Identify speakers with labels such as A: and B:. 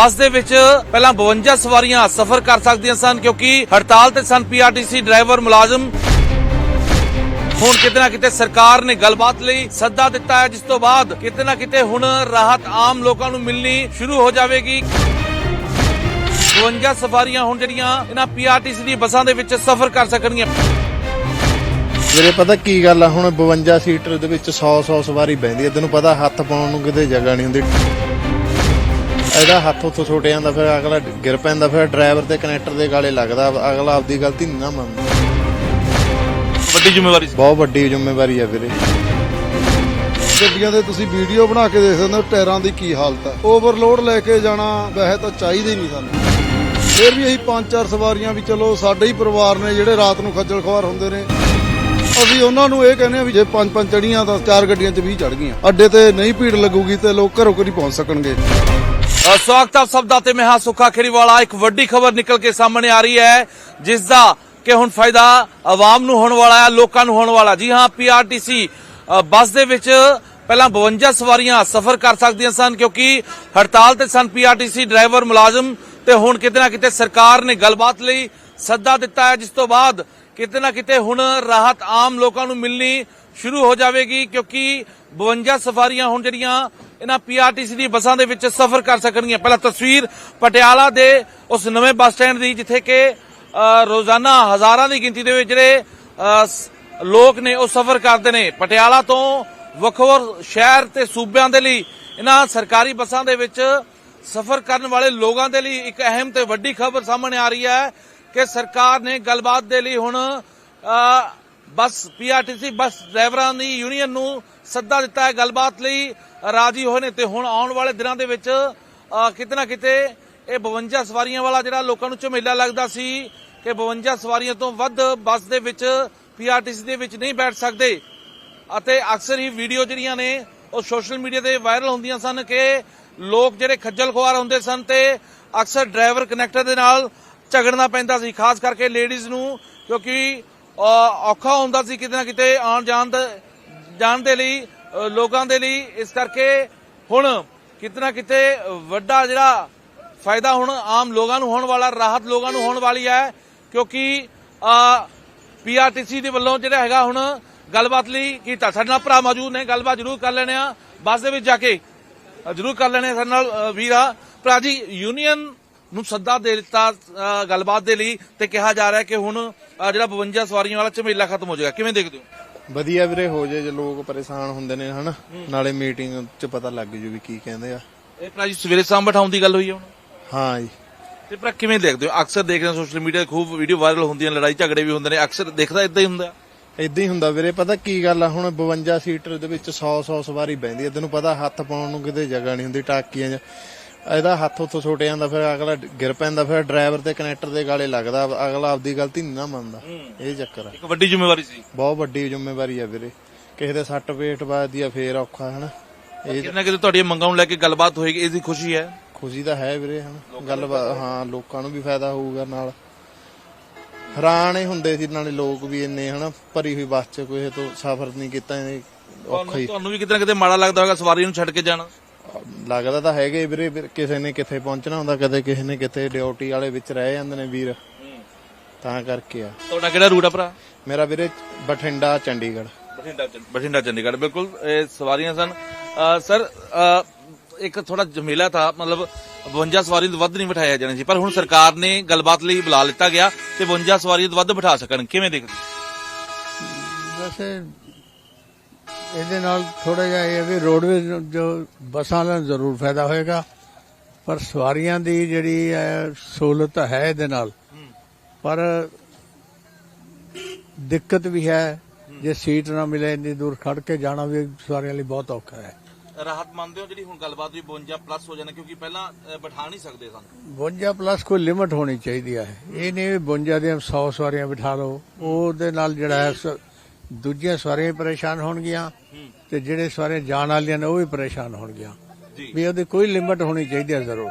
A: ਬੱਸ ਦੇ ਵਿੱਚ ਪਹਿਲਾਂ 52 ਸਵਾਰੀਆਂ ਸਫ਼ਰ ਕਰ ਸਕਦੀਆਂ ਸਨ ਕਿਉਂਕਿ ਹੜਤਾਲ ਤੇ ਸਨ ਪੀਆਰਟੀਸੀ ਡਰਾਈਵਰ ਮੁਲਾਜ਼ਮ। ਹੁਣ ਕਿਤੇ ਨਾ ਕਿਤੇ ਸਰਕਾਰ ਨੇ ਗੱਲਬਾਤ ਲਈ ਸੱਦਾ ਦਿੱਤਾ ਹੈ, ਜਿਸ ਤੋਂ ਬਾਅਦ ਕਿਤੇ ਨਾ ਕਿਤੇ ਹੁਣ ਰਾਹਤ ਆਮ ਲੋਕਾਂ ਨੂੰ ਮਿਲਣੀ ਸ਼ੁਰੂ ਹੋ ਜਾਵੇਗੀ। 52 ਸਵਾਰੀਆਂ ਹੁਣ ਜਿਹੜੀਆਂ ਇਹਨਾਂ ਪੀਆਰਟੀਸੀ ਦੀ ਬੱਸਾਂ ਦੇ ਵਿੱਚ ਸਫ਼ਰ ਕਰ ਸਕਣਗੀਆਂ।
B: ਵੀਰੇ, ਪਤਾ ਕੀ ਗੱਲ ਆ? ਹੁਣ 52 ਸੀਟਰ ਦੇ ਵਿੱਚ 100 100 ਸਵਾਰੀ ਬੈਂਦੀ ਹੈ ਤੈਨੂੰ ਪਤਾ ਹੱਥ ਪਾਉਣ ਨੂੰ ਕਿਤੇ ਜਗ੍ਹਾ ਨਹੀਂ ਹੁੰਦੀ। ਇਹਦਾ ਹੱਥ ਉੱਥੋਂ ਛੋਟੇ ਜਾਂਦਾ ਫਿਰ ਅਗਲਾ ਗਿਰ ਪੈਂਦਾ ਫਿਰ ਡਰਾਈਵਰ ਤੇ ਕਨੈਕਟਰ ਦੇ ਗਾਲੇ ਲੱਗਦਾ ਅਗਲਾ ਆਪਦੀ ਗਲਤੀ ਨਹੀਂ ਨਾ ਮੰਨਦਾ।
A: ਵੱਡੀ ਜ਼ਿੰਮੇਵਾਰੀ ਸੀ।
B: ਬਹੁਤ ਵੱਡੀ ਜ਼ਿੰਮੇਵਾਰੀ ਆ ਵੀਰੇ।
C: ਗੱਡੀਆਂ ਦੇ ਤੁਸੀਂ ਵੀਡੀਓ ਬਣਾ ਕੇ ਦੇਖ ਸਕਦੇ ਹੋ ਟਾਇਰਾਂ ਦੀ ਕੀ ਹਾਲਤ ਹੈ ਓਵਰਲੋਡ ਲੈ ਕੇ ਜਾਣਾ ਵੈਸੇ ਤਾਂ ਚਾਹੀਦਾ ਹੀ ਨਹੀਂ ਸਾਨੂੰ। ਫਿਰ ਵੀ ਅਸੀਂ ਪੰਜ ਚਾਰ ਸਵਾਰੀਆਂ ਵੀ ਚਲੋ ਸਾਡੇ ਹੀ ਪਰਿਵਾਰ ਨੇ ਜਿਹੜੇ ਰਾਤ ਨੂੰ ਖੱਜਲ ਖਵਾਰ ਹੁੰਦੇ ਨੇ। ਅਸੀਂ ਉਹਨਾਂ ਨੂੰ ਇਹ ਕਹਿੰਦੇ ਆ ਵੀ ਜੇ ਪੰਜ ਪੰਜ ਚੜੀਆਂ ਤਾਂ ਚਾਰ ਗੱਡੀਆਂ 'ਚ 20 ਚੜ ਗਈਆਂ। ਅੱਡੇ ਤੇ ਨਹੀਂ ਭੀੜ ਲੱਗੂਗੀ ਤੇ ਲੋਕ ਘਰੋਂ ਘਰੀ ਪਹੁੰਚ ਸਕਣਗੇ।
A: ਸਵਾਗਤ ਆਪ ਸਭ ਦਾ ਤੇ ਮੈਂ ਹਾਂ ਸੁੱਖਾ ਖੇਰੀਵਾਲਾ ਇੱਕ ਵੱਡੀ ਖਬਰ ਨਿਕਲ ਕੇ ਸਾਹਮਣੇ ਆ ਰਹੀ ਹੈ ਜਿਸ ਦਾ ਕਿ ਹੁਣ ਫਾਇਦਾ ਆਵਾਮ ਨੂੰ ਹੋਣ ਵਾਲਾ ਹੈ, ਲੋਕਾਂ ਨੂੰ ਹੋਣ ਵਾਲਾ। ਜੀ ਹਾਂ ਪੀਆਰਟੀਸੀ ਬੱਸ ਦੇ ਵਿੱਚ ਪਹਿਲਾਂ 52 ਸਵਾਰੀਆਂ ਸਫ਼ਰ ਕਰ ਸਕਦੀਆਂ ਸਨ, ਕਿਉਂਕਿ ਹੜਤਾਲ ਤੇ ਸਨ ਪੀਆਰਟੀਸੀ ਡਰਾਈਵਰ ਮੁਲਾਜ਼ਮ ਤੇ ਹੁਣ ਕਿਤੇ ਨਾ ਕਿਤੇ ਸਰਕਾਰ ਨੇ ਗੱਲਬਾਤ ਲਈ। ਸੱਦਾ ਦਿੱਤਾ ਹੈ, ਜਿਸ ਤੋਂ ਬਾਅਦ ਕਿਤੇ ਨਾ ਕਿਤੇ ਹੁਣ ਰਾਹਤ ਆਮ ਲੋਕਾਂ ਨੂੰ ਮਿਲਣੀ ਸ਼ੁਰੂ ਹੋ ਜਾਵੇਗੀ, ਕਿਉਂਕਿ 52 ਸਫਾਰੀਆਂ ਹੁਣ ਜਿਹੜੀਆਂ ਇਹਨਾਂ ਪੀਆਰਟੀਸੀ ਦੀ ਬੱਸਾਂ ਦੇ ਵਿੱਚ ਸਫ਼ਰ ਕਰ ਸਕਣਗੀਆਂ। ਪਹਿਲਾਂ ਤਸਵੀਰ ਪਟਿਆਲਾ ਦੇ ਉਸ ਨਵੇਂ ਬੱਸ ਸਟੈਂਡ ਦੀ, ਜਿੱਥੇ ਕਿ ਰੋਜ਼ਾਨਾ ਹਜ਼ਾਰਾਂ ਦੀ ਗਿਣਤੀ ਦੇ ਵਿੱਚ ਜਿਹੜੇ ਲੋਕ ਨੇ ਉਹ ਸਫ਼ਰ ਕਰਦੇ ਨੇ। ਪਟਿਆਲਾ ਤੋਂ ਵੱਖੋ ਵੱਖ ਸ਼ਹਿਰ ਤੇ ਸੂਬਿਆਂ ਦੇ ਲਈ ਇਹਨਾਂ ਸਰਕਾਰੀ ਬੱਸਾਂ ਦੇ ਵਿੱਚ ਸਫ਼ਰ ਕਰਨ ਵਾਲੇ ਲੋਕਾਂ ਦੇ ਲਈ ਇੱਕ ਅਹਿਮ ਤੇ ਵੱਡੀ ਖਬਰ ਸਾਹਮਣੇ ਆ ਰਹੀ ਹੈ। ਕਿ ਸਰਕਾਰ ਨੇ ਗੱਲਬਾਤ ਦੇ ਲਈ ਹੁਣ ਅ, ਬੱਸ ਪੀਆਰਟੀਸੀ ਬੱਸ ਡਰਾਈਵਰਾਂ ਦੀ ਯੂਨੀਅਨ ਨੂੰ ਸੱਦਾ ਦਿੱਤਾ ਹੈ ਗੱਲਬਾਤ ਲਈ ਰਾਜੀ ਹੋਏ ਨੇ ਤੇ ਹੁਣ ਆਉਣ ਵਾਲੇ ਦਿਨਾਂ ਦੇ ਵਿੱਚ ਅ, ਕਿਤੇ ਨਾ ਕਿਤੇ ਇਹ 52 ਸਵਾਰੀਆਂ ਵਾਲਾ ਜਿਹੜਾ ਲੋਕਾਂ ਨੂੰ ਝਮੇਲਾ ਲੱਗਦਾ ਸੀ ਕਿ 52 ਸਵਾਰੀਆਂ ਤੋਂ ਵੱਧ ਬੱਸ ਦੇ ਵਿੱਚ ਪੀਆਰਟੀਸੀ ਦੇ ਵਿੱਚ ਨਹੀਂ ਬੈਠ ਸਕਦੇ। ਅਤੇ ਅਕਸਰ ਹੀ ਵੀਡੀਓ ਜਿਹੜੀਆਂ ਨੇ ਉਹ ਸੋਸ਼ਲ ਮੀਡੀਆ ਤੇ ਵਾਇਰਲ ਹੁੰਦੀਆਂ ਸਨ ਕਿ ਲੋਕ ਜਿਹੜੇ ਖੱਜਲ ਖੁਆਰ ਹੁੰਦੇ ਸਨ ਤੇ ਅਕਸਰ ਡਰਾਈਵਰ ਕਨੈਕਟਰ ਦੇ ਨਾਲ ਝਗੜਨਾ ਪੈਂਦਾ ਸੀ, ਖਾਸ ਕਰਕੇ ਲੇਡੀਜ਼ ਨੂੰ, ਕਿਉਂਕਿ ਔਖਾ ਹੁੰਦਾ ਸੀ ਕਿਤੇ ਨਾ ਕਿਤੇ ਆਉਣ ਜਾਣ ਦਾ, ਜਾਣ ਦੇ ਲਈ ਲੋਕਾਂ ਦੇ ਲਈ। ਇਸ ਕਰਕੇ ਹੁਣ ਕਿਤੇ ਨਾ ਕਿਤੇ ਵੱਡਾ ਜਿਹੜਾ ਫਾਇਦਾ ਹੁਣ ਆਮ ਲੋਕਾਂ ਨੂੰ ਹੋਣ ਵਾਲਾ, ਰਾਹਤ ਲੋਕਾਂ ਨੂੰ ਹੋਣ ਵਾਲੀ ਹੈ, ਕਿਉਂਕਿ ਪੀਆਰਟੀਸੀ ਦੇ ਵੱਲੋਂ ਜਿਹੜਾ ਹੈਗਾ ਹੁਣ ਗੱਲਬਾਤ ਲਈ ਕੀਤਾ ਸਾਡੇ ਨਾਲ ਭਰਾ ਮੌਜੂਦ ਨੇ, ਗੱਲਬਾਤ ਜ਼ਰੂਰ ਕਰ ਲੈਣੇ ਆ ਬੱਸ ਦੇ ਵਿੱਚ ਜਾ ਕੇ ਜ਼ਰੂਰ ਕਰ ਲੈਣੇ ਸਾਡੇ ਨਾਲ ਵੀਰਾ। ਭਰਾ ਜੀ ਯੂਨੀਅਨ ਨੂੰ ਸੱਦਾ ਦੇ ਦਿੱਤਾ ਗੱਲਬਾਤ ਦੇ ਲਈ ਤੇ ਕਿਹਾ ਜਾ ਰਿਹਾ ਕਿ ਹੁਣ ਜਿਹੜਾ 52 ਸਵਾਰੀਆਂ ਵਾਲਾ ਝਮੇਲਾ ਖਤਮ ਹੋ ਜਾਏਗਾ। ਕਿਵੇਂ ਦੇਖਦੇ ਹੋ?
B: ਵਧੀਆ ਵੀਰੇ ਹੋ ਜੇ ਜੇ ਲੋਕ ਪਰੇਸ਼ਾਨ ਹੁੰਦੇ ਨੇ ਹਨਾ? ਨਾਲੇ ਮੀਟਿੰਗ 'ਚ ਪਤਾ ਲੱਗ ਜੂ ਵੀ ਕੀ ਕਹਿੰਦੇ ਆ।
A: ਇਹ ਭਰਾ ਜੀ ਸਵੇਰੇ ਸ਼ਾਮ ਬਿਠਾਉਣ ਦੀ ਗੱਲ ਹੋਈ ਹੈ ਹੁਣ?
B: ਹਾਂ ਜੀ।
A: ਤੇ ਭਰਾ ਕਿਵੇਂ ਦੇਖਦੇ ਹੋ? ਅਕਸਰ ਦੇਖਦੇ ਹਾਂ ਸੋਸ਼ਲ ਮੀਡੀਆ ਤੇ ਖੂਬ ਵੀਡੀਓ ਵਾਇਰਲ ਹੁੰਦੀਆਂ ਲੜਾਈ ਝਗੜੇ ਵੀ ਹੁੰਦੇ ਨੇ। ਅਕਸਰ ਦੇਖਦਾ ਇਦਾਂ ਹੀ ਹੁੰਦਾ?
B: ਇਦਾਂ ਹੀ ਹੁੰਦਾ ਵੀਰੇ ਪਤਾ ਕੀ ਗੱਲ ਆ? ਹੁਣ 52 ਸੀਟਰ ਦੇ ਵਿੱਚ 100 100 ਸਵਾਰੀ ਬੈਂਦੀ ਹੈ ਤੈਨੂੰ ਪਤਾ ਹੱਥ ਪਾਉਣ ਨੂੰ ਕਿਤੇ ਜਗ੍ਹਾ ਨਹੀਂ ਹੁੰਦੀ ਟਾਕੀਆਂ 'ਚ। ਇਹਦਾ ਹੱਥ ਉੱਥੋਂ ਛੋਟੇ ਜਾਂਦਾ ਫਿਰ ਅਗਲਾ ਗਿਰ ਪੈਂਦਾ ਫਿਰ ਡਰਾਈਵਰ ਤੇ ਕਨੈਕਟਰ ਦੇ ਗਾਲੇ ਲੱਗਦਾ ਅਗਲਾ ਆਪਦੀ ਗਲਤੀ ਨਹੀਂ ਨਾ ਮੰਨਦਾ। ਇਹ ਚੱਕਰ ਆ।
A: ਇੱਕ ਵੱਡੀ ਜ਼ਿੰਮੇਵਾਰੀ ਸੀ।
B: ਬਹੁਤ ਵੱਡੀ ਜ਼ਿੰਮੇਵਾਰੀ ਆ ਵੀਰੇ। ਕਿਸੇ ਦੇ ਸੱਟ ਪੇਟ ਵੱਜਦੀ ਆ ਫੇਰ ਔਖਾ ਹਨਾ। ਇਹ
A: ਕਿਤੇ ਨਾ ਕਿਤੇ ਤੁਹਾਡੀਆਂ ਮੰਗਾਂ ਨੂੰ ਲੈ ਕੇ ਗੱਲਬਾਤ ਹੋਏਗੀ ਇਸ ਦੀ ਖੁਸ਼ੀ ਹੈ।
B: ਖੁਸ਼ੀ ਤਾਂ ਹੈ ਵੀਰੇ ਹਨਾ। ਗੱਲ ਹਾਂ ਲੋਕਾਂ ਨੂੰ ਵੀ ਫਾਇਦਾ ਹੋਊਗਾ ਨਾਲ। ਹੈਰਾਨ ਹੀ ਹੁੰਦੇ ਸੀ ਨਾਲੇ ਲੋਕ ਵੀ ਇੰਨੇ ਹਨਾ। ਭਰੀ ਹੋਈ ਬੱਸ 'ਚ ਕੋਈ ਤੋਂ ਸਫ਼ਰ ਨਹੀਂ ਕੀਤਾ ਇਹ ਔਖਾ ਹੀ।
A: ਤੁਹਾਨੂੰ ਵੀ ਕਿਤੇ ਨਾ ਕਿਤੇ ਮਾੜਾ ਲੱਗਦਾ ਹੋਵੇਗਾ ਸਵਾਰੀ ਨੂੰ ਛੱਡ ਕੇ ਜਾਣਾ।
B: ਲੱਗਦਾ ਤਾਂ ਹੈਗੇ ਵੀਰੇ ਕਿਸੇ ਨੇ ਕਿੱਥੇ ਪਹੁੰਚਣਾ ਹੁੰਦਾ ਕਦੇ ਕਿਸੇ ਨੇ ਕਿੱਥੇ ਡਿਊਟੀ ਵਾਲੇ ਵਿੱਚ ਰਹਿ ਜਾਂਦੇ ਨੇ ਵੀਰ। ਤਾਂ ਕਰਕੇ ਆ।
A: ਤੁਹਾਡਾ ਕਿਹੜਾ ਰੂਟ ਆ ਭਰਾ?
B: ਮੇਰਾ ਵੀਰੇ ਬਠਿੰਡਾ ਚੰਡੀਗੜ੍ਹ।
A: ਬਠਿੰਡਾ ਬਠਿੰਡਾ ਚੰਡੀਗੜ੍ਹ। ਬਿਲਕੁਲ ਇਹ ਸਵਾਰੀਆਂ ਸਨ। ਸਰ ਇੱਕ ਥੋੜਾ ਜਮੇਲਾ ਥਾ ਮਤਲਬ 52 ਸਵਾਰੀ ਤੋਂ ਵੱਧ ਨਹੀਂ ਬਿਠਾਇਆ ਜਾਣਾ ਸੀ ਪਰ ਹੁਣ ਸਰਕਾਰ ਨੇ ਗੱਲਬਾਤ ਲਈ ਬੁਲਾ ਲਿੱਤਾ ਗਿਆ ਤੇ 52 ਸਵਾਰੀ ਤੋਂ ਵੱਧ ਬਿਠਾ ਸਕਣ। ਕਿਵੇਂ ਦੇਖਦੇ
D: ਵੈਸੇ ਇਹਦੇ ਨਾਲ ਥੋੜਾ ਜਿਹਾ ਇਹ ਵੀ ਰੋਡਵੇਜ਼ ਜੋ ਬੱਸਾਂ ਵਾਲਿਆਂ ਨੂੰ ਜ਼ਰੂਰ ਫਾਇਦਾ ਹੋਏਗਾ ਪਰ ਸਵਾਰੀਆਂ ਦੀ ਜਿਹੜੀ ਹੈ ਸਹੂਲਤ ਹੈ ਇਹਦੇ ਨਾਲ। ਪਰ ਦਿੱਕਤ ਵੀ ਹੈ ਜੇ ਸੀਟ ਨਾ ਮਿਲੇ ਇੰਨੀ ਦੂਰ ਖੜ ਕੇ ਜਾਣਾ ਵੀ ਸਵਾਰੀਆਂ ਲਈ ਬਹੁਤ ਔਖਾ ਹੈ।
A: ਰਾਹਤ ਮੰਨਦੇ ਹੋ ਜਿਹੜੀ ਹੁਣ ਗੱਲਬਾਤ ਵੀ 52 ਪਲੱਸ ਹੋ ਜਾਣਾ ਕਿਉਂਕਿ ਪਹਿਲਾਂ ਬਿਠਾ ਨਹੀਂ ਸਕਦੇ ਸਨ।
D: 52 ਪਲੱਸ ਕੋਈ ਲਿਮਟ ਹੋਣੀ ਚਾਹੀਦੀ ਹੈ। ਇਹ ਨਹੀਂ ਵੀ 52 ਦੀਆਂ 100 ਸਵਾਰੀਆਂ ਬਿਠਾ ਲਓ ਉਹਦੇ ਨਾਲ ਜਿਹੜਾ ਹੈ ਦੂਜੀਆਂ ਸਵਾਰੀਆਂ ਪਰੇਸ਼ਾਨ ਹੋਣਗੀਆਂ ਤੇ ਜਿਹੜੇ ਸਵਾਰੀਆਂ ਜਾਣ ਵਾਲੀਆਂ ਨੇ ਉਹ ਵੀ ਪਰੇਸ਼ਾਨ ਹੋਣਗੀਆਂ। ਵੀ ਉਹਦੀ ਕੋਈ ਲਿਮਟ ਹੋਣੀ ਚਾਹੀਦੀ ਹੈ ਜ਼ਰੂਰ।